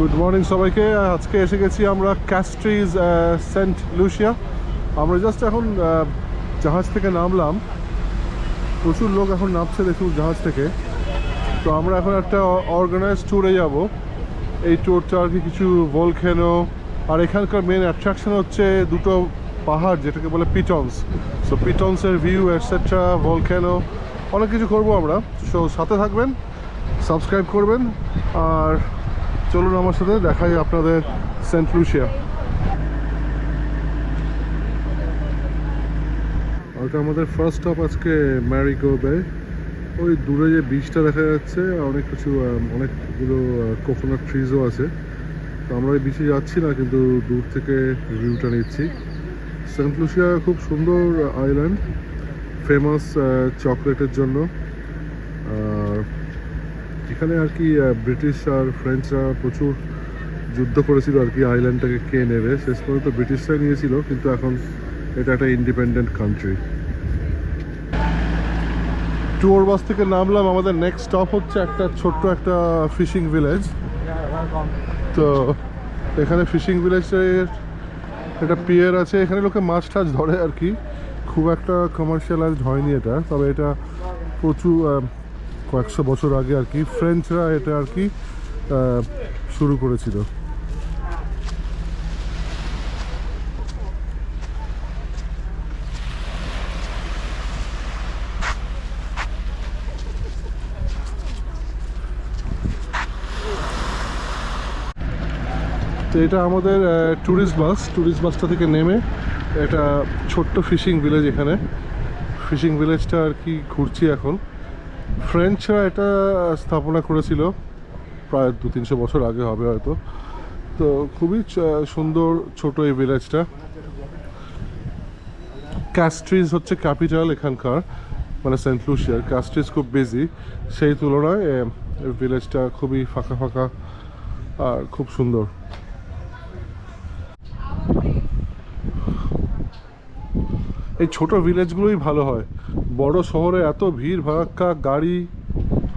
Good morning সবাইকে। আজকে এসে গেছি আমরা ক্যাস্ট্রিজ সেন্ট লুসিয়া আমরা জাস্ট এখন জাহাজ থেকে নামলাম। প্রচুর লোক এখন নামছে দেখুন জাহাজ থেকে। তো আমরা এখন একটা অর্গানাইজ ট্যুরে যাব। এই ট্যুরটা আর কি কিছু ভলখেনো আর এখানকার মেন অ্যাট্রাকশন হচ্ছে দুটো পাহাড়, যেটাকে বলে পিটনস সো পিটনসের ভিউ এটসেট্রা ভলখেনো অনেক কিছু করব আমরা। সো সাথে থাকবেন সাবস্ক্রাইব করবেন। আর চলুন আমার সাথে, দেখাই আপনাদের সেন্ট লুসিয়া ওটা আমাদের ফার্স্ট স্টপ আজকে ম্যারিগো বে ওই দূরে যে বিচটা দেখা যাচ্ছে, অনেক কিছু অনেকগুলো কোকোনাট ট্রিজও আছে। তো আমরা ওই বিচে যাচ্ছি না, কিন্তু দূর থেকে ভিউটা নিচ্ছি। সেন্ট লুসিয়া খুব সুন্দর আইল্যান্ড ফেমাস চকলেটের জন্য। এখানে আর কি ব্রিটিশ আর ফ্রেঞ্চরা প্রচুর যুদ্ধ করেছিল আর কি আইল্যান্ডটাকে কে নেবে। শেষ পর্যন্ত ব্রিটিশরাই নিয়েছিল, কিন্তু এখন এটা একটা ইন্ডিপেন্ডেন্ট কান্ট্রি ট্যুর বাস থেকে নামলাম, আমাদের নেক্সট স্টপ হচ্ছে একটা ছোট্ট একটা ফিশিং ভিলেজ তো এখানে ফিশিং ভিলেজের একটা পিয়ার আছে, এখানে লোকে মাছ টাছ ধরে আর কি। খুব একটা কমার্শিয়ালাইজড হয়নি এটা, তবে এটা প্রচুর কয়েকশো বছর আগে আর কি ফ্রেঞ্চরা এটা আর কি শুরু করেছিল। তো এটা আমাদের ট্যুরিস্ট বাস ট্যুরিস্ট বাসটা থেকে নেমে এটা ছোট্ট ফিশিং ভিলেজ এখানে। ফিশিং ভিলেজটা আর কি ঘুরছি এখন। ফ্রেঞ্চরা এটা স্থাপনা করেছিল, প্রায় দু তিনশো বছর আগে হবে হয়তো। তো খুবই সুন্দর ছোট এই ভিলেজটা ক্যাস্ট্রিজ হচ্ছে ক্যাপিটাল এখানকার মানে সেন্ট লুসিয়ার ক্যাস্ট্রিজ খুব বিজি সেই তুলনায় ভিলেজটা খুবই ফাঁকা ফাঁকা আর খুব সুন্দর। এই ছোট ভিলেজগুলোই ভালো হয়। বড় শহরে এত ভিড় ভাড়াক্কা গাড়ি,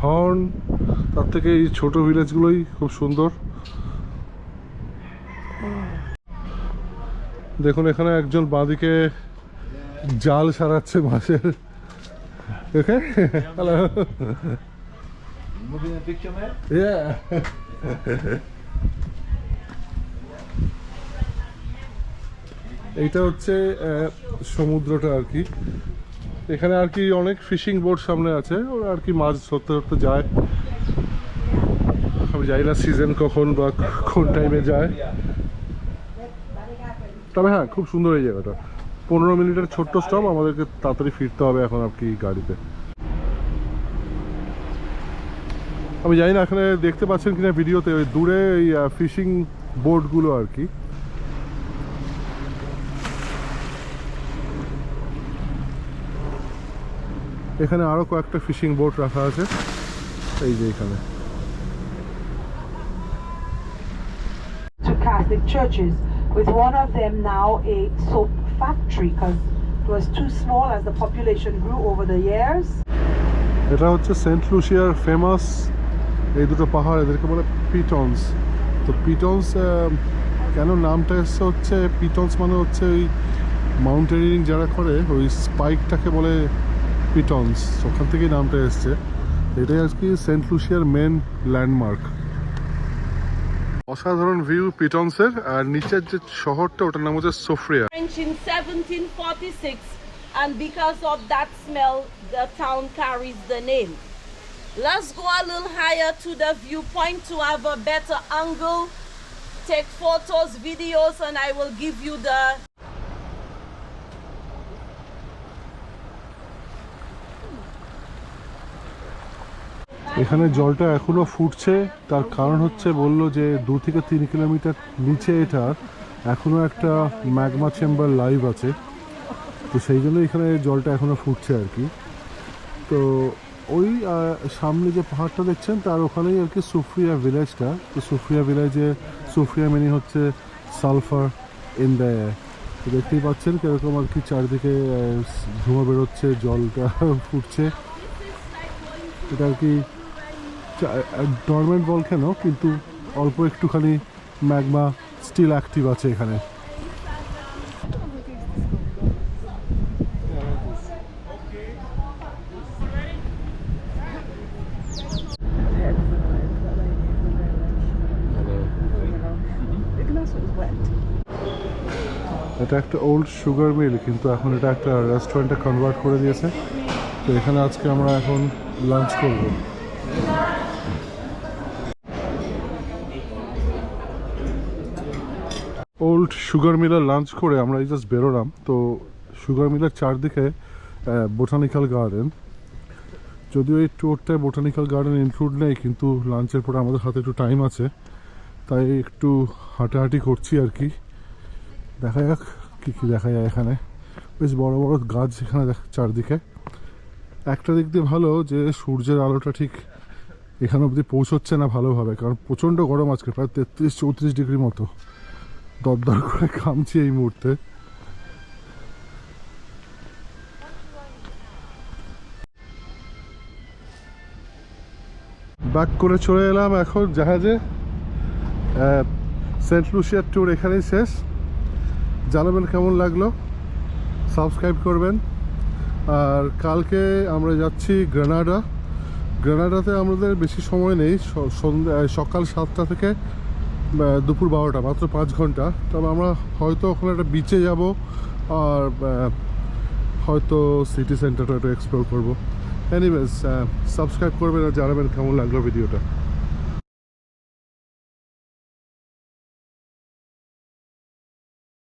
হর্ন, তার থেকে এই ছোট ভিলেজগুলোই খুব সুন্দর। দেখুন, এখানে একজন বাঁদিকে জাল সারাচ্ছে মাছের. এইটা হচ্ছে সমুদ্রটা আর কি। এখানে আর কি অনেক ফিশিং বোট সামনে আছে, ওরা আর কি মাছ ধরতে ধরতে যায়। আমি জানি না সিজন কখন বা কোন টাইমে যায়। তবে হ্যাঁ খুব সুন্দর এই জায়গাটা। পনেরো মিনিটের ছোট্ট স্টপ আমাদেরকে তাড়াতাড়ি ফিরতে হবে এখন আর কি গাড়িতে। আমি জানি না, এখানে দেখতে পাচ্ছেন কিনা ভিডিওতে, ওই দূরে ওই ফিশিং বোটগুলো আর কি। এখানে আরও কয়েকটা ফিশিং বোট রাখা আছে। এই যে এখানে। To Catholic churches, with one of them now a soap factory because it was too small as the population grew over the years. এটা হচ্ছে সেন্ট লুসিয়ার ফেমাস এই দুটো পাহাড় এদেরকে বলে পিটনস তো পিটনস কেন নামটা এসছে হচ্ছে পিটনস মানে হচ্ছে ওই মাউন্টেনিয়ারিং যারা করে ওই স্পাইকটাকে বলে পিটনস ওখান থেকেই নামটা এসছে এটাই আর কি সেন্ট লুসিয়ার মেন ল্যান্ডমার্ক অসাধারণ ভিউ পিটনসের আর নিচের যে শহরটা ওটার নাম হচ্ছে সোফ্রিয়া French in 1746, and because of that smell, the town carries the name. Let's go a little higher to the viewpoint to have a better angle, take photos, videos, and I will give you the এখানে জলটা এখনও ফুটছে, তার কারণ হচ্ছে বলল যে দু থেকে তিন কিলোমিটার নিচে এটা এখনও একটা ম্যাগমা চেম্বার লাইভ আছে। তো সেই জন্য এখানে জলটা এখনও ফুটছে আর কি। তো ওই সামনে যে পাহাড়টা দেখছেন, তার ওখানেই আর কি সুফরিয়া ভিলেজটা। তো সুফরিয়া ভিলেজে, সুফরিয়া মিনি হচ্ছে সালফার ইন দ্য তো দেখতেই পাচ্ছেন কীরকম আর কি চারিদিকে ধোঁয়া বেরোচ্ছে, জলটা ফুটছে। এটা আর কি ডরমেন্ট বল কেন কিন্তু অল্প একটুখানি ম্যাগমা স্টিল অ্যাক্টিভ আছে এখানে। এটা একটা ওল্ড সুগার মিল কিন্তু এখন এটা একটা রেস্টুরেন্টে কনভার্ট করে দিয়েছে। তো এখানে আজকে আমরা এখন লাঞ্চ করব। ওল্ড সুগার মিলার লাঞ্চ করে আমরা এই জাস্ট বেরোলাম। তো সুগার মিলার চারদিকে বোটানিক্যাল গার্ডেন। যদিও এই ট্যুরটায় বোটানিক্যাল গার্ডেন ইনক্লুড নেই, কিন্তু লাঞ্চের পরে আমাদের হাতে একটু টাইম আছে। তাই একটু হাঁটাহাঁটি করছি আর কি। দেখা যাক কী কী দেখা যায় এখানে। বেশ বড় বড় গাছ এখানে দেখ, চারদিকে। একটা দিক দিয়ে ভালো যে সূর্যের আলোটা ঠিক এখানে অবধি পৌঁছচ্ছে না ভালোভাবে, কারণ প্রচণ্ড গরম আজকে, প্রায় তেত্রিশ চৌত্রিশ ডিগ্রি মতো। দরদর করে ঘামছি এই মুহূর্তে। ব্যাক করে চলে এলাম এখন জাহাজে। সেন্ট লুসিয়ার ট্যুর এখানেই শেষ। জানাবেন কেমন লাগল? সাবস্ক্রাইব করবেন। আর কালকে আমরা যাচ্ছি গ্রানাডা। গ্রানাডাতে আমাদের বেশি সময় নেই। সকাল সাতটা থেকে দুপুর বারোটা, মাত্র পাঁচ ঘণ্টা। তবে আমরা হয়তো ওখানে একটা বিচে যাব আর হয়তো সিটি সেন্টারটা একটু এক্সপ্লোর করব। এনিওয়েজ সাবস্ক্রাইব করবেন আর জানাবেন কেমন লাগল ভিডিওটা